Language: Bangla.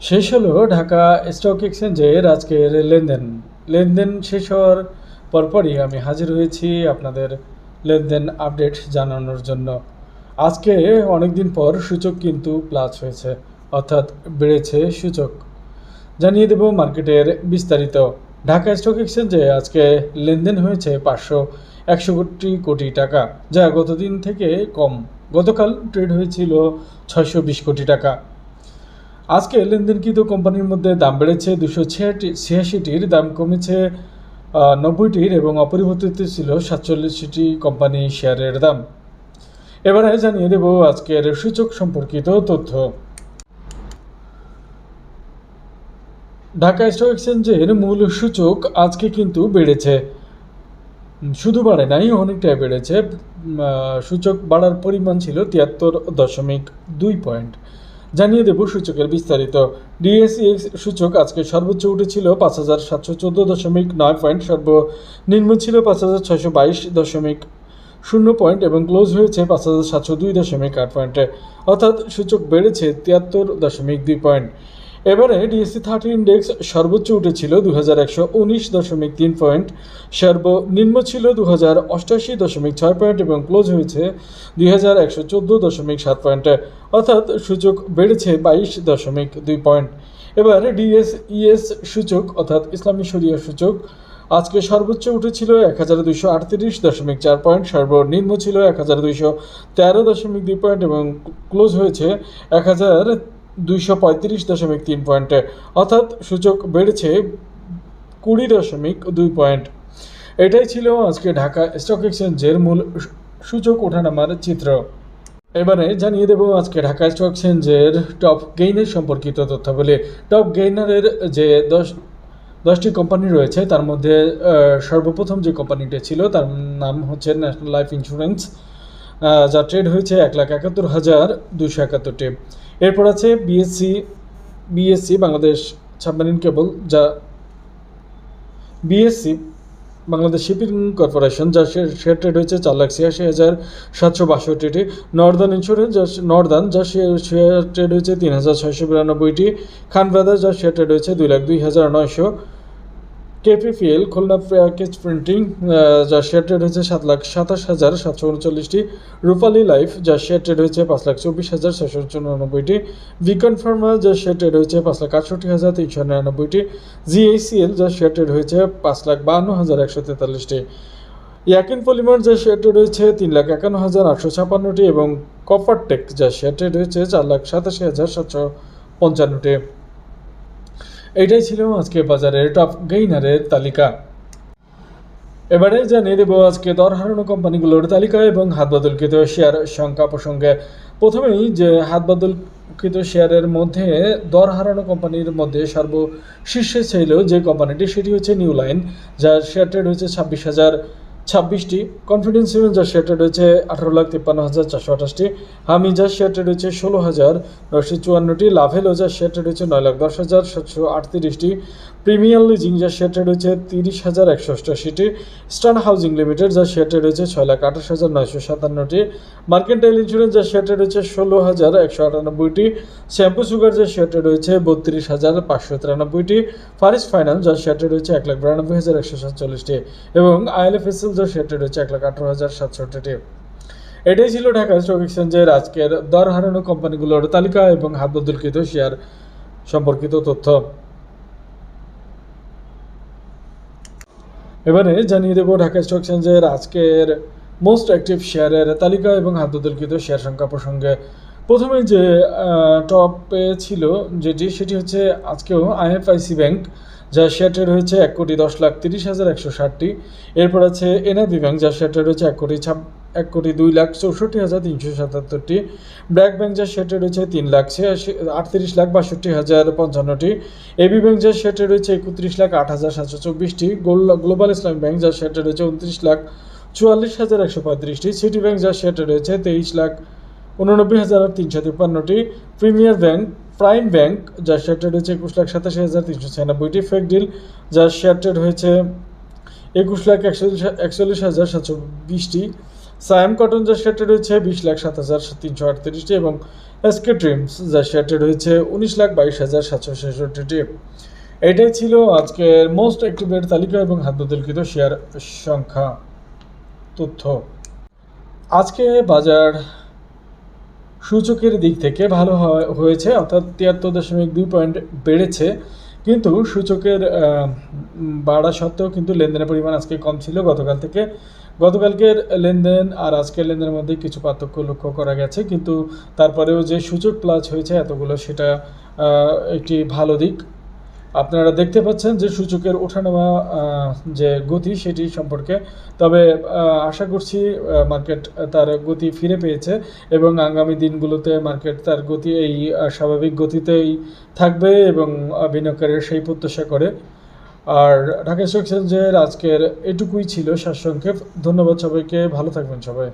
শেষ হলো ঢাকা স্টক এক্সচেঞ্জের আজকের লেনদেন। লেনদেন শেষ হওয়ার পরপরই আমি হাজির হয়েছি আপনাদের লেনদেন আপডেট জানানোর জন্য। আজকে অনেক দিন পর সূচক কিন্তু প্লাস হয়েছে, অর্থাৎ বেড়েছে সূচক। জানিয়ে দেব মার্কেটের বিস্তারিত। ঢাকা স্টক এক্সচেঞ্জে আজকে লেনদেন হয়েছে পাঁচশো একশো কোটি কোটি টাকা, যা গতদিন থেকে কম। গতকাল ট্রেড হয়েছিল ছয়শো বিশ কোটি টাকা। আজকে লেনদেনকৃত কোম্পানির মধ্যে দাম বেড়েছে দুশো ছিয়াশি ছিয়াশিটির, দাম কমেছে নব্বইটির এবং অপরিবর্তিত ছিল সাতচল্লিশটি কোম্পানি শেয়ারের দাম। এবারে জানিয়ে দেব আজকের সূচক সম্পর্কিত তথ্য। ঢাকা স্টক এক্সচেঞ্জের মূল সূচক আজকে কিন্তু বেড়েছে। শুধু বাড়ে নাই, অনেকটাই বেড়েছে। সূচক বাড়ার পরিমাণ ছিল তিয়াত্তর দশমিক দুই পয়েন্ট। জানিয়ে দেব সূচকের বিস্তারিত। ডিএসইএক্স সূচক আজকে সর্বোচ্চ উঠেছিল পাঁচ হাজার সাতশো চোদ্দ দশমিক নয় পয়েন্ট, সর্বনিম্ন ছিল পাঁচ হাজার ছয়শো বাইশ দশমিক শূন্য পয়েন্ট এবং ক্লোজ হয়েছে পাঁচ হাজার সাতশো দুই দশমিক আট পয়েন্টে। অর্থাৎ সূচক বেড়েছে তিয়াত্তর দশমিক দুই পয়েন্ট। এবারে ডিএসসি থার্টি ইন্ডেক্স সর্বোচ্চ উঠেছিল দু উনিশ দশমিক তিন পয়েন্ট সর্বনিম্ন ছিল দু হাজার অষ্টাশি দশমিক ছয় পয়েন্ট এবং ক্লোজ হয়েছে দুই হাজার একশো চোদ্দ দশমিক সাত পয়েন্টে অর্থাৎ সূচক বেড়েছে বাইশ দশমিক দুই পয়েন্ট এবার ডিএসইএস সূচক, অর্থাৎ ইসলামী শরিয়া সূচক, আজকে সর্বোচ্চ উঠেছিল এক হাজার দুইশো আটত্রিশ দশমিক চার পয়েন্ট সর্বনিম্ন ছিল এক হাজার দুইশো তেরো দশমিক দুই পয়েন্ট এবং ক্লোজ হয়েছে এক হাজার দুইশো পঁয়ত্রিশ দশমিক তিন পয়েন্টে। অর্থাৎ সূচক বেড়েছে কুড়ি দশমিক দুই পয়েন্ট। এটাই ছিল আজকে ঢাকা স্টক এক্সচেঞ্জের মূল সূচক ওঠানামার চিত্র। এবারে জানিয়ে দেব আজকে ঢাকা স্টক এক্সচেঞ্জের টপ গেইনের সম্পর্কিত তথ্যাবলী। টপ গেইনারের যে দশ দশটি কোম্পানি রয়েছে, তার মধ্যে সর্বপ্রথম যে কোম্পানিটা ছিল, তার নাম হচ্ছে ন্যাশনাল লাইফ ইন্স্যুরেন্স। যা ট্রেড হয়েছে এক লাখ একাত্তর হাজার দুশো একাত্তরটি। এরপর আছে BSC BSC Bangladesh submarine cable যা বিএসসি বাংলাদেশ শিপিং কর্পোরেশন যা শেয়ার ট্রেড হয়েছে চার লাখ ছিয়াশি হাজার সাতশো বাষট্টিটি। নর্দার্ন ইন্স্যুরেন্স যা নর্দার্ন যা শেয়ার ট্রেড হয়েছে তিন হাজার ছয়শো বিরানব্বইটি। খান ব্রাদার্স যা শেয়ার ট্রেড হয়েছে দুই লাখ দুই হাজার নয়শো। কেপিপিএল খুলনা প্যাকেজ প্রিন্টিং যা শেয়ার ট্রেড হয়েছে সাত লাখ সাতাশ হাজার সাতশো উনচল্লিশটি। রূপালী লাইফ, যা শেয়ার ট্রেড হয়েছে পাঁচ লাখ চব্বিশ হাজার ছশো চুরানব্বইটি। বিকন ফার্মা যা শেয়ার ট্রেড হয়েছে পাঁচ লাখ আটষট্টি হাজার তিনশো নিরানব্বইটি। জিএসিএল যা শেয়ার ট্রেড হয়েছে পাঁচ লাখ বাহান্ন হাজার একশো তেতাল্লিশটি। ইয়াকিন পলিমার, যা শেয়ার ট্রেড হয়েছে তিন লাখ একান্ন হাজার আটশো ছাপান্নটি এবং কপারটেক যা শেয়ার ট্রেড হয়েছে চার লাখ সাতাশি হাজার সাতশো পঞ্চান্নটি। এটাই ছিল আজকে বাজারের টপ গেইনারের তালিকা। এবারে জানিয়ে দেব আজকে দর হারানো কোম্পানিগুলোর তালিকা এবং হাত বদলকৃত শেয়ার সংখ্যা প্রসঙ্গে। প্রথমেই যে হাত বদলকৃত শেয়ারের মধ্যে দর হারানো কোম্পানির মধ্যে সর্বশীর্ষে ছিল যে কোম্পানিটি, সেটি হচ্ছে নিউ লাইন যার শেয়ার ট্রেড হচ্ছে ছাব্বিশ হাজার ছাব্বিশটি কনফিডেন্স যার শেয়ার ট্রেড হচ্ছে আঠারো লাখ তিপ্পান্ন হাজার চারশো আঠাশটি, হামি যার শেয়ার ট্রেড হচ্ছে ষোলো হাজার নশো চুয়ান্নটি লাভেলো যার শেয়ার ট্রেড হচ্ছে নয় লাখ দশ হাজার সাতশো আটত্রিশটি প্রিমিয়ার লিজিং যার শেয়ার হচ্ছে তিরিশ হাজার একশো অষ্টাশিটি স্টান হাউজিং লিমিটেড যার শেয়ার হচ্ছে ছয় লাখ আঠাশ হাজার নয়শো সাতান্নটি মার্কেন্টাইল ইন্স্যুরেন্স যার শেয়ার হচ্ছে ষোলো হাজার একশো আটানব্বইটি শ্যাম্পু সুগার যার শেয়ার হচ্ছে বত্রিশ হাজার পাঁচশো তিরানব্বইটি ফারিস ফাইন্যান্স যার শেয়ার হচ্ছে এক লাখ বিরানব্বই হাজার একশো সাতচল্লিশটি এবং আইএলএফএসএল শেয়ার ট্রেড হচ্ছে এক লাখ আঠারো হাজার সাতষট্টিটি এটাই ছিল ঢাকা স্টক এক্সচেঞ্জের আজকের দর হারানো কোম্পানিগুলোর তালিকা এবং হাত বদলকৃত শেয়ার সম্পর্কিত তথ্য। এবারে জানিয়ে দেবো ঢাকা স্টক এক্সচেঞ্জের আজকের মোস্ট অ্যাক্টিভ শেয়ারের তালিকা এবং হাত বদলকৃত শেয়ার সংখ্যা প্রসঙ্গে। প্রথমে যে টপে ছিল যেটি, সেটি হচ্ছে আজকেও আইএফআইসি ব্যাংক। যার শেয়ার ট্রেড হয়েছে এক কোটি দশ লাখ তিরিশ হাজার একশো ষাটটি। এরপর আছে এনআরবি ব্যাংক যার শেয়ার ট্রেড হচ্ছে এক কোটি ছাব এক কোটি দুই লাখ চৌষট্টি হাজার তিনশো সাতাত্তরটি। ব্র্যাক ব্যাংক যার শেয়ার ট্রেড হচ্ছে তিন লাখ ছিয়াশি আটত্রিশ লাখ বাষট্টি হাজার পঞ্চান্নটি। এবি ব্যাংক যার শেয়ার ট্রেড হচ্ছে একত্রিশ লাখ আট হাজার সাতশো চব্বিশটি। গোল- গ্লোবাল ইসলামিক ব্যাংক যার শেয়ার ট্রেড হচ্ছে উনত্রিশ লাখ চুয়াল্লিশ হাজার একশো পঁয়ত্রিশটি। সিটি ব্যাংক যার শেয়ার ট্রেড হয়েছে তেইশ লাখ উননব্বই হাজার তিনশো তিপ্পান্নটি। প্রিমিয়ার ব্যাংক প্রাইম ব্যাংক, যার শেয়ার ট্রেড হয়েছে একুশ লাখ সাতাশি হাজার তিনশো ছিয়ানব্বইটি। ফেক ডিল যার শেয়ার ট্রেড হয়েছে একুশ লাখ একচল্লিশ একচল্লিশ হাজার সাতশো বিশটি। সায়াম কটন যার শেয়ার ট্রেড হয়েছে বিশ লাখ সাত হাজার তিনশো আটত্রিশটি। এবং এসকে ড্রিমস যার শেয়ার ট্রেড হয়েছে উনিশ লাখ বাইশ হাজার সাতশো ছেষট্টিটি। এটাই ছিল আজকের মোস্ট অ্যাক্টিভের তালিকা এবং হাত বদলকৃত শেয়ার সংখ্যা তথ্য। আজকে বাজার সূচকের দিক থেকে ভালো হয়- হয়েছে, অর্থাৎ তিয়াত্তর দশমিক দুই পয়েন্ট বেড়েছে। কিন্তু সূচকের বাড়া সত্ত্বেও কিন্তু লেনদেনের পরিমাণ আজকে কম ছিল। গতকাল থেকে, গতকালকের লেনদেন আর আজকের লেনদেনের মধ্যে কিছু পার্থক্য লক্ষ্য করা গেছে। কিন্তু তারপরেও যে সূচক প্লাস হয়েছে এতগুলো, সেটা একটি ভালো দিক। আপনারা দেখতে পাচ্ছেন যে সূচকের ওঠানামা যে গতি সেটি সম্পর্কে। তবে আশা করছি মার্কেট তার গতি ফিরে পেয়েছে এবং আগামী দিনগুলোতে মার্কেট তার গতি এই স্বাভাবিক গতিতেই থাকবে এবং বিনিয়োগকারীরা সেই প্রত্যাশা করে। আর ঢাকা স্টক এক্সচেঞ্জের আজকের এটুকুই ছিল সারসংক্ষেপ। ধন্যবাদ সবাইকে। ভালো থাকবেন সবাই।